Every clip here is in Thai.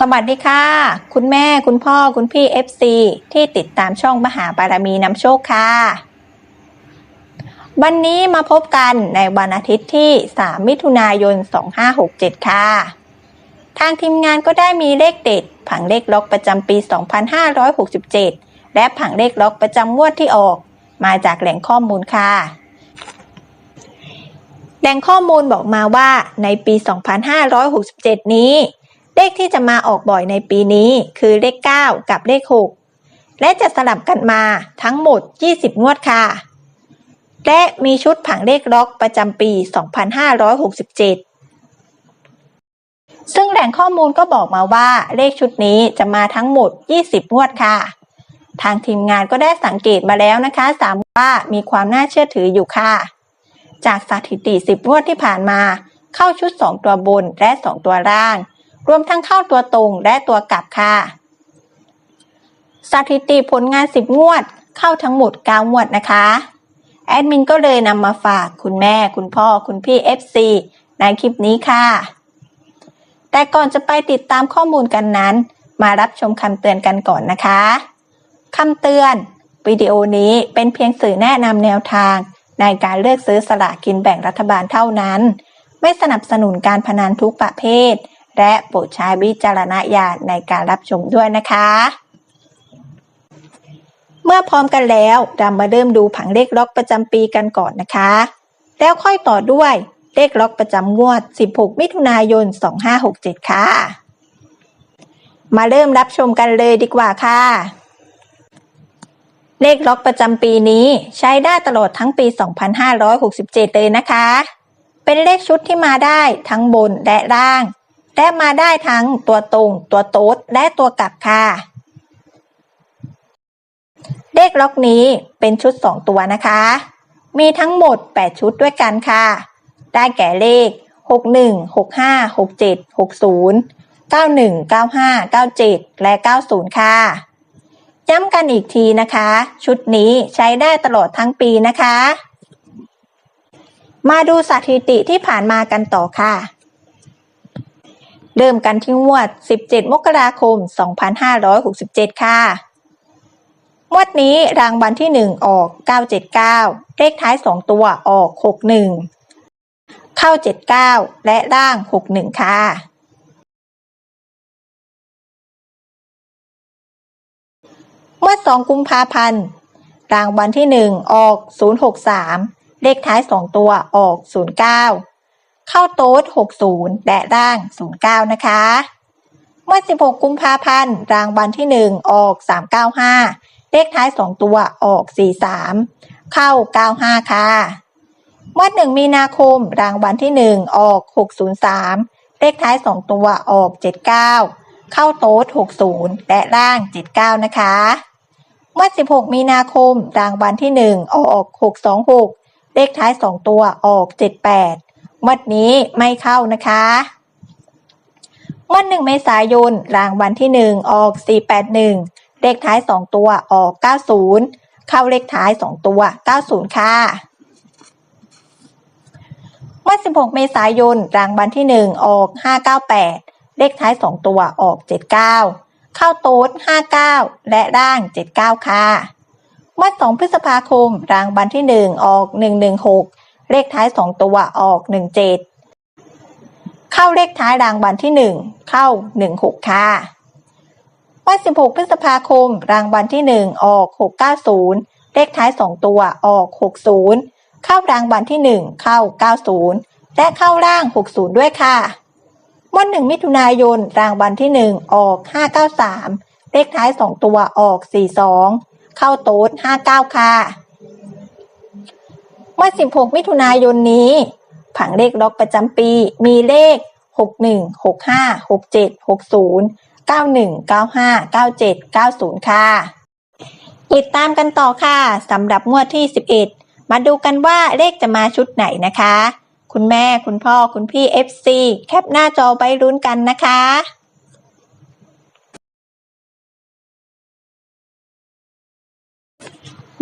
สวัสดีค่ะ คุณแม่คุณพ่อคุณพี่ FC ที่ติดตามช่องมหาบารมีนำโชคค่ะ วันนี้มาพบกันในวันอาทิตย์ที่ 3 มิถุนายน 2567 ค่ะ ทางทีมงานก็ได้มีเลขเด็ด ผังเลขล็อกประจำปี 2567 และผังเลขล็อกประจำงวดที่ออก มาจากแหล่งข้อมูลค่ะ แหล่งข้อมูลบอกมาว่าในปี 2567 นี้ เลขที่จะมาออกบ่อยในปีนี้คือเลข 9 กับเลข 6 และจะสลับกันมาทั้งหมด 20 งวดค่ะ และมีชุดผังเลขล็อกประจำปี 2567 ซึ่งแหล่งข้อมูลก็บอกมาว่าเลขชุดนี้จะมาทั้งหมด 20 งวดค่ะ ทางทีมงานก็ได้สังเกตมาแล้วนะคะสามว่ามีความน่าเชื่อถืออยู่ค่ะ จากสถิติ 10 งวดที่ผ่านมา เข้าชุด 2 ตัวบนและ 2 ตัวล่าง รวมทั้งเข้าตัวตรงและตัวกลับค่ะ สถิติผลงาน 10 งวด เข้าทั้งหมด 9 งวดนะคะ แอดมินก็เลยนำมาฝากคุณแม่ คุณพ่อ คุณพี่ FC ในคลิปนี้ค่ะ แต่ก่อนจะไปติดตามข้อมูลกันนั้น มารับชมคำเตือนกันก่อนนะคะคำเตือนวิดีโอนี้เป็นเพียงสื่อแนะนำแนวทาง ในการเลือกซื้อสลากกินแบ่งรัฐบาลเท่านั้น ไม่สนับสนุนการพนันทุกประเภท และโปรดใช้วิจารณญาณในการรับชมด้วยนะคะ เมื่อพร้อมกันแล้วเรามาเริ่มดูผังเลขล็อกประจำปีกันก่อนนะคะ แล้วค่อยต่อด้วยเลขล็อกประจำงวด 16 มิถุนายน 2567 ค่ะ มาเริ่มรับชมกันเลยดีกว่าค่ะ เลขล็อกประจำปีนี้ใช้ได้ตลอดทั้งปี 2567 เลยนะคะ เป็นเลขชุดที่มาได้ทั้งบนและล่าง และมาได้ทั้งตัวตรง ตัวโต๊ดและตัวกลับค่ะ เลขล็อกนี้เป็นชุด 2 ตัวนะคะ มีทั้งหมด 8 ชุดด้วยกันค่ะ ได้แก่เลข 61 65 67 60 91 95 97 และ 90 ค่ะ ย้ำกันอีกทีนะคะ ชุดนี้ใช้ได้ตลอดทั้งปีนะคะ มาดูสถิติที่ผ่านมากันต่อค่ะ เริ่มกันที่งวด 17 มกราคม 2567 ค่ะ งวดนี้รางวัลที่ 1 ออก 979 เลขท้าย 2 ตัวออก 61 เข้า 79 และล่าง 61 ค่ะ เมื่อ 2 กุมภาพันธ์ รางวัลที่ 1 ออก 063 เลขท้าย 2 ตัวออก 09 เข้าโต๊ด 60 และล่าง 09 นะคะ เมื่อ 16 กุมภาพันธ์ รางวัลที่ 1 ออก 395 เลขท้าย 2 ตัวออก 43 เข้า 95 ค่ะ เมื่อ 1 มีนาคม รางวัลที่ 1 ออก 603 เลขท้าย 2 ตัวออก 79 เข้าโต๊ด 60 และล่าง 79 นะคะเมื่อ 16 มีนาคม รางวัลที่ 1 ออก 626 เลขท้าย 2 ตัวออก 78 งวดนี้ไม่เข้านะคะงวด1เมษายนรางวัลที่1ออก481เลขท้าย2ตัวออก90เข้าเลขท้าย2ตัว90ค่ะเมื่อ16เมษายนรางวัลที่1ออก598เลขท้าย2ตัวออก79เข้าโต๊ด59 และร่าง 79 ค่ะ เมื่อ2พฤษภาคม รางวัลที่ 1 ออก 116 เลขท้าย 2 ตัวออก 17 เข้าเลขท้ายรางวัลที่ 1 เข้า 16 ค่ะเมื่อ16 พฤษภาคม รางวัลที่ 1 ออก 690 เลขท้าย 2 ตัวออก 60 เข้ารางวัลที่ 1 เข้า 90 และเข้าล่าง 60 ด้วยค่ะ วันหนึ่งมิถุนายน รางวัลที่ 1 ออก 593 เลขท้าย 2 ตัวออก 42 เข้าโต๊ด59 ค่ะ เมื่อ 16 มิถุนายนนี้ ผังเลขล็อกประจำปี มีเลข 61 65 67 60 91 95 97 90 ค่ะ ติดตามกันต่อค่ะสำหรับงวดที่ 11 มาดูกันว่าเลขจะมาชุดไหนนะคะ คุณแม่คุณพ่อคุณพี่ FC แคปหน้าจอไปรุ้นกันนะคะ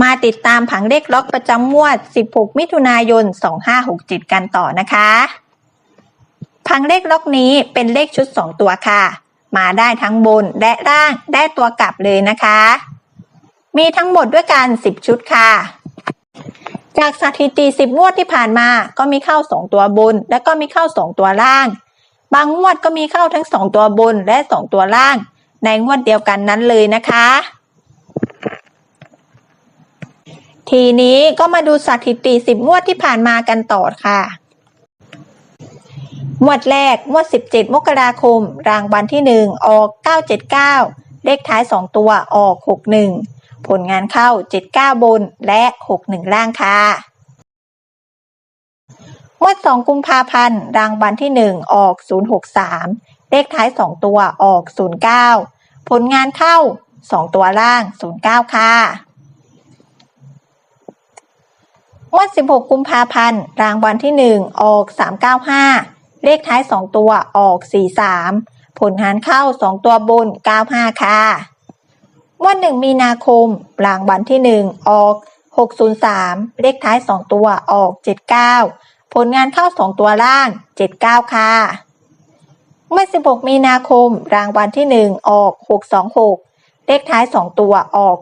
มาติดตามผังเลขล็อกประจำงวด 16 มิถุนายน 2567 กันต่อนะคะ ผังเลขล็อกนี้เป็นเลขชุด 2 ตัวค่ะ มาได้ทั้งบนและล่างได้ตัวกลับเลยนะคะ มีทั้งหมดด้วยกัน 10 ชุดค่ะ จากสถิติ 10 งวดที่ผ่านมาก็มีเข้า 2 ตัวบน และก็มีเข้า 2 ตัวล่าง บางงวดก็มีเข้าทั้ง 2 ตัวบนและ 2 ตัวล่าง ในงวดเดียวกันนั้นเลยนะคะ ทีนี้ก็มาดูสถิติ 10 งวดที่ผ่านมากันต่อค่ะ งวดแรก งวด 17 มกราคม รางวัลที่ 1 ออก 979 เลขท้าย 2 ตัวออก 61 ผลงานเข้า 79 บนและ 61 ล่างค่ะ งวด 2 กุมภาพันธ์ รางวัลที่ 1 ออก 063 เลขท้าย 2 ตัวออก 09 ผลงานเข้า 2 ตัวล่าง 09 ค่ะ งวด 16 กุมภาพันธ์ รางวัลที่ 1 ออก 395 เลขท้าย 2 ตัวออก 43 ผลงานเข้า 2 ตัวบน 95 ค่ะ งวด 1 มีนาคม รางวัลที่ 1 ออก 603 เลขท้าย 2 ตัวออก 79 ผลงานเข้า 2 ตัวล่าง 79 ค่ะงวด16 มีนาคม รางวัลที่ 1 ออก 626 เลขท้าย 2 ตัวออก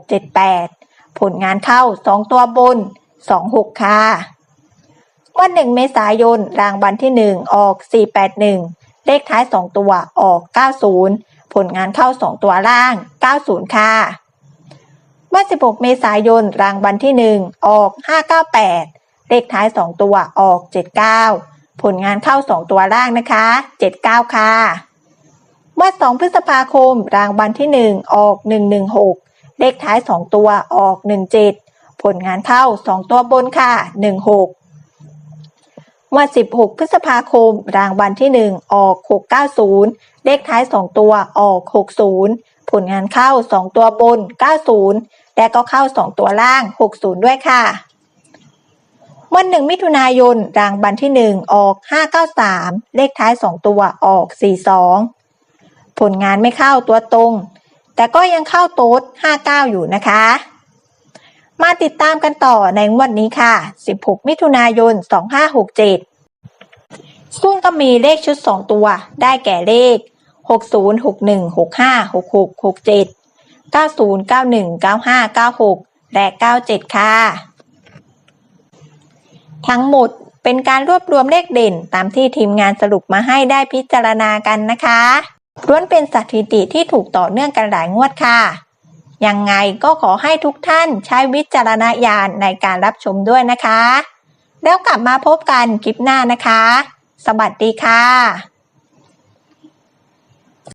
78 ผลงานเข้า 2 ตัวบน 26 ค่ะงวด1เมษายนรางวัลที่ 1 ออก 481 เลขท้าย 2 ตัวออก 90 ผลงานเข้า 2 ตัวล่าง 90 ค่ะงวด16 เมษายนรางวัลที่ 1 ออก 598 เลขท้าย 2 ตัวออก 79 ผลงานเข้า 2 ตัวล่างนะคะ 79 ค่ะงวด2พฤษภาคมรางวัลที่ 1 ออก 116 เลขท้าย 2 ตัวออก 17 ผลงานเข้า 2 ตัวบนค่ะ 16งวด16 พฤษภาคม รางวัลที่ 1 ออก 690 เลขท้าย 2 ตัวออก 60 ผลงานเข้า 2 ตัวบน 90 และก็เข้า 2 ตัวล่าง 60 ด้วยค่ะ วันหนึ่งมิถุนายน รางวัลที่ 1 ออก 593 เลขท้าย 2 ตัวออก 42 ผลงานไม่เข้าตัวตรงแต่ก็ยังเข้าโต๊ด59 อยู่นะคะ มาติดตามกันต่อในงวดนี้ค่ะ 16 มิถุนายน 2567 ซึ่งก็มีเลขชุด 2 ตัวได้แก่เลข 60 61 65 66 67 90 91 95 96 และ 97 ค่ะ ทั้งหมดเป็นการรวบรวมเลขเด่นตามที่ทีมงานสรุปมาให้ได้พิจารณากันนะคะล้วนเป็นสถิติที่ถูกต่อเนื่องกันหลายงวดค่ะ ยังไงก็ขอให้ทุกท่านใช้วิจารณญาณในการรับชมด้วยนะคะ แล้วกลับมาพบกันคลิปหน้านะคะ สวัสดีค่ะ